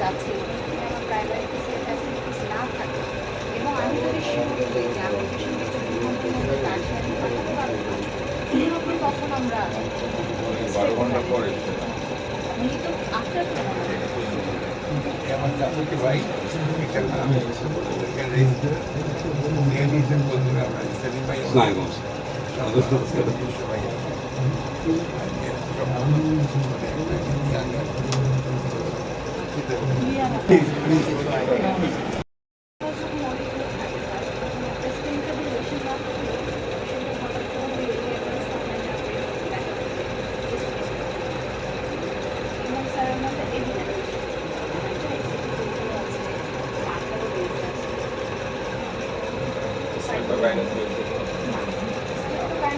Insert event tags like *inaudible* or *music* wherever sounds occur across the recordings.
যাচ্ছি আমার প্রাইমারিতে ফ্যাসিলিটিস না থাকে এবং আমি যদি শিওর হই যে আমি তার সাথে পাঠাতে পারব না তখন আমরা বারো ঘণ্টা পর উনি তো আফটার আমার চাচাকে ভাই এখানে আমি এখানে নিয়ে বন্ধুরা আমরা সেলিম ভাই স্নায়ুগঞ্জ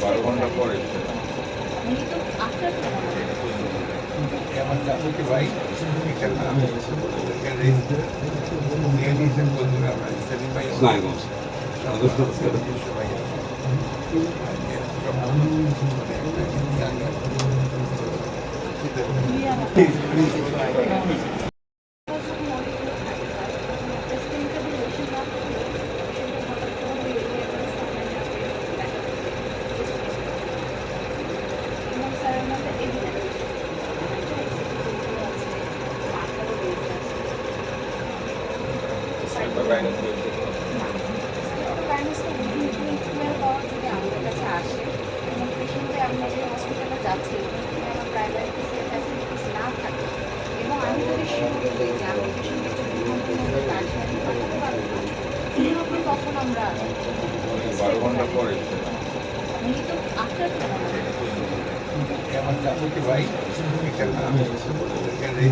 বারো ঘণ্টা পর আমার চাচাকে ভাই এখানে আমি এখানে নিয়ে বন্ধুরা আমরা সেলিম ভাই স্নায়ুগঞ্জ সবাই awareness রয়েছে যদি আমাদের কাছে আসে এবং পেশেন্টে আমরা যে হসপিটালে যাচ্ছি আমার প্রাইমারিতে ফ্যাসিলিটিস না থাকে এবং আমি যদি শিওর হই যে আমি তার সাথে পাঠাতে পারব না তখন আমরা বারো ঘণ্টা পর এসছে আফটার আমার চাচাকে ভাই আমি এখানে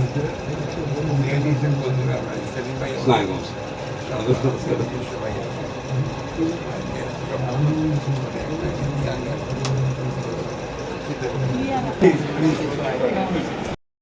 নিয়ে বন্ধুরা আমরা *laughs* সেলিম